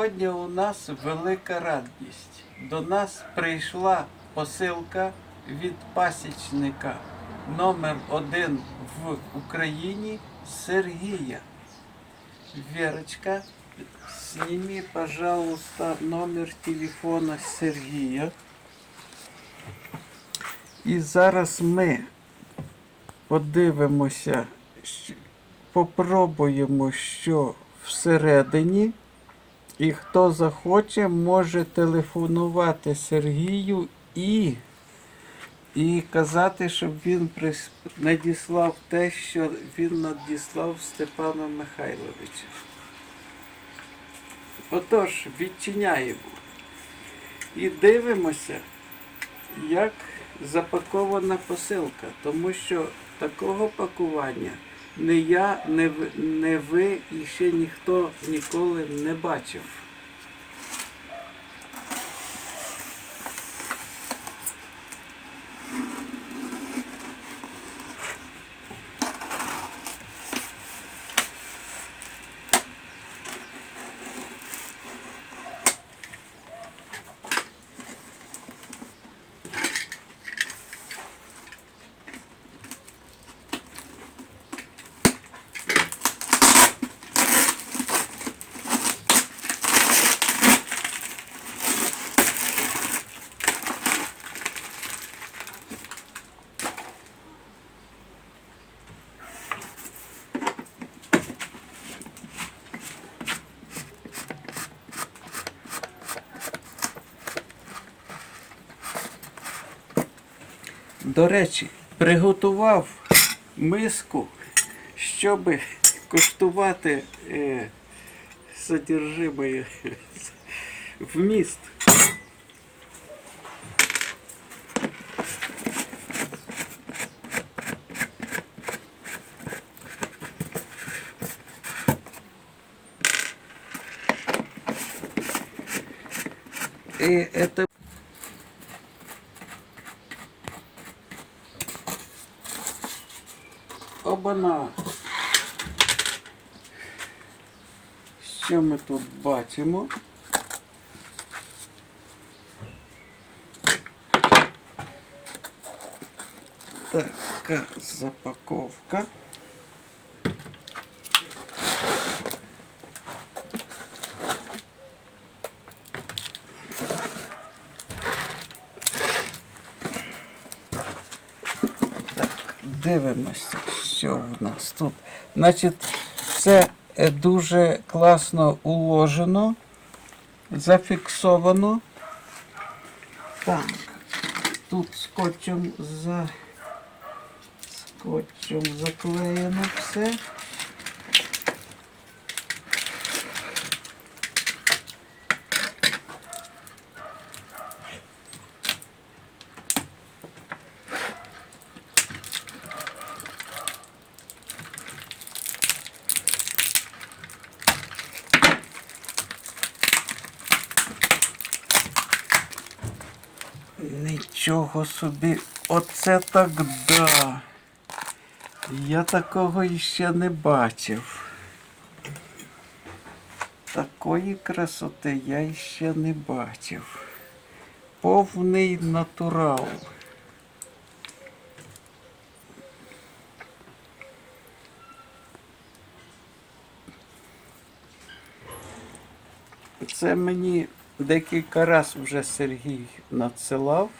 Сьогодні у нас велика радість. До нас прийшла посилка від пасічника номер один в Україні Сергія. Верочка, сними, пожалуйста, номер телефона Сергія. І зараз ми подивимося, попробуємо, що всередині. І хто захоче, може телефонувати Сергію і, і казати, щоб він прис- надіслав те, що він надіслав Степану Михайловичу. Отож, відчиняємо і дивимося, як запакована посилка, тому що такого пакування не я, не ви, не ви і ще ніхто ніколи не бачив. До речі, приготував миску, щоб коштувати е, содержимое вміст. И это Обана. Що ми тут бачимо? Така запаковка. Дивимося, що в нас тут. Значить, все е, дуже класно уложено, зафіксовано. Так, тут скотчем за скотчем заклеєно все. Нічого собі, оце так да. Я такого іще не бачив. Такої красоти я іще не бачив. Повний натурал. Це мені декілька разів вже Сергій надсилав.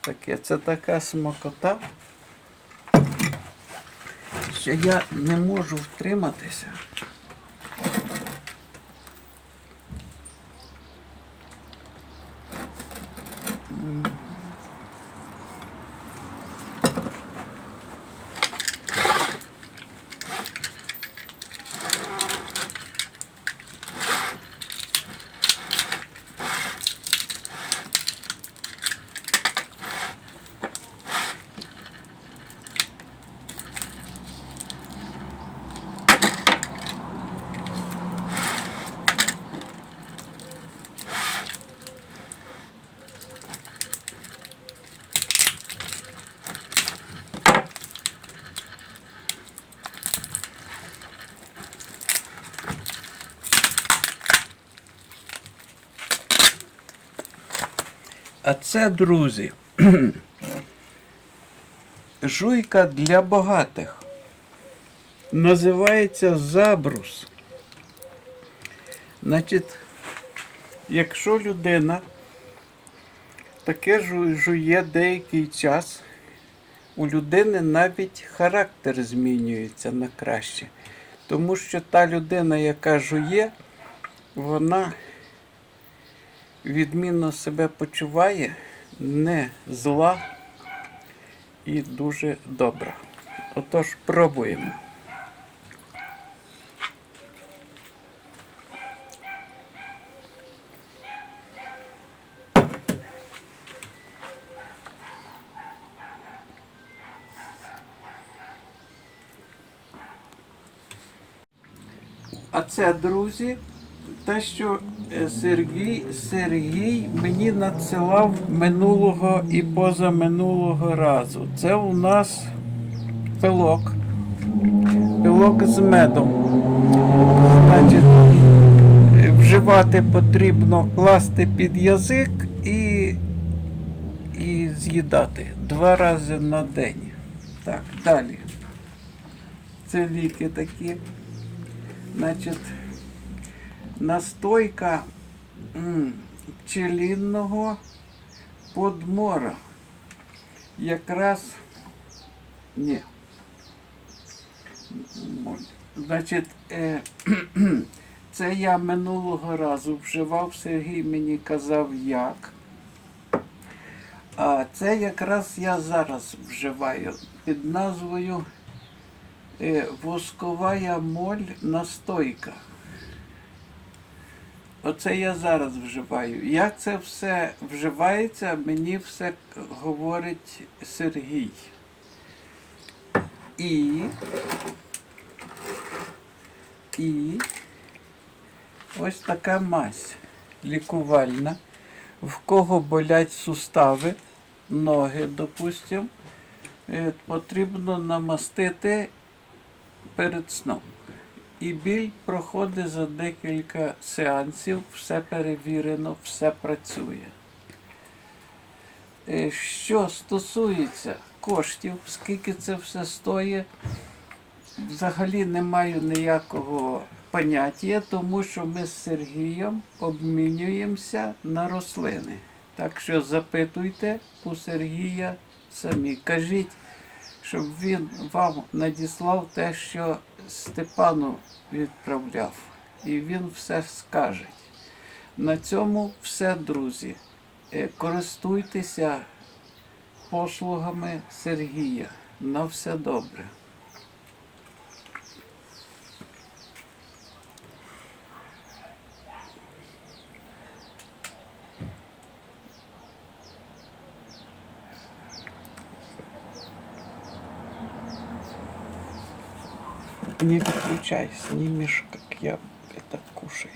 Таке, це така смакота, що я не можу втриматися. А це, друзі, жуйка для багатих. Називається забрус. Значить, якщо людина таке жу- жує деякий час, у людини навіть характер змінюється на краще. Тому що та людина, яка жує, вона відмінно себе почуває, не зла і дуже добра. Отож, пробуємо. А це, друзі, те, що е, Сергій, Сергій мені надсилав минулого і позаминулого разу. Це у нас пилок. Пилок з медом. Значить, вживати потрібно класти під язик і, і з'їдати два рази на день. Так, далі. Це ліки такі. Значить, настойка пчелінного подмора. Якраз ні. Значить, е, це я минулого разу вживав, Сергій мені казав як. А це якраз я зараз вживаю під назвою е, восковая моль настойка. Оце я зараз вживаю. Як це все вживається, мені все говорить Сергій. І, і ось така мазь лікувальна. В кого болять сустави, ноги, допустимо, е, потрібно намастити перед сном. І біль проходить за декілька сеансів, все перевірено, все працює. Е, Що стосується коштів, скільки це все стоїть, взагалі не маю ніякого поняття, тому що ми з Сергієм обмінюємося на рослини. Так що запитуйте у Сергія самі. Кажіть, щоб він вам надіслав те, що Степану відправляв. І він все скаже. На цьому все, друзі. Е, Користуйтеся послугами Сергія. На все добре. Не выключай, снимешь, как я это кушаю.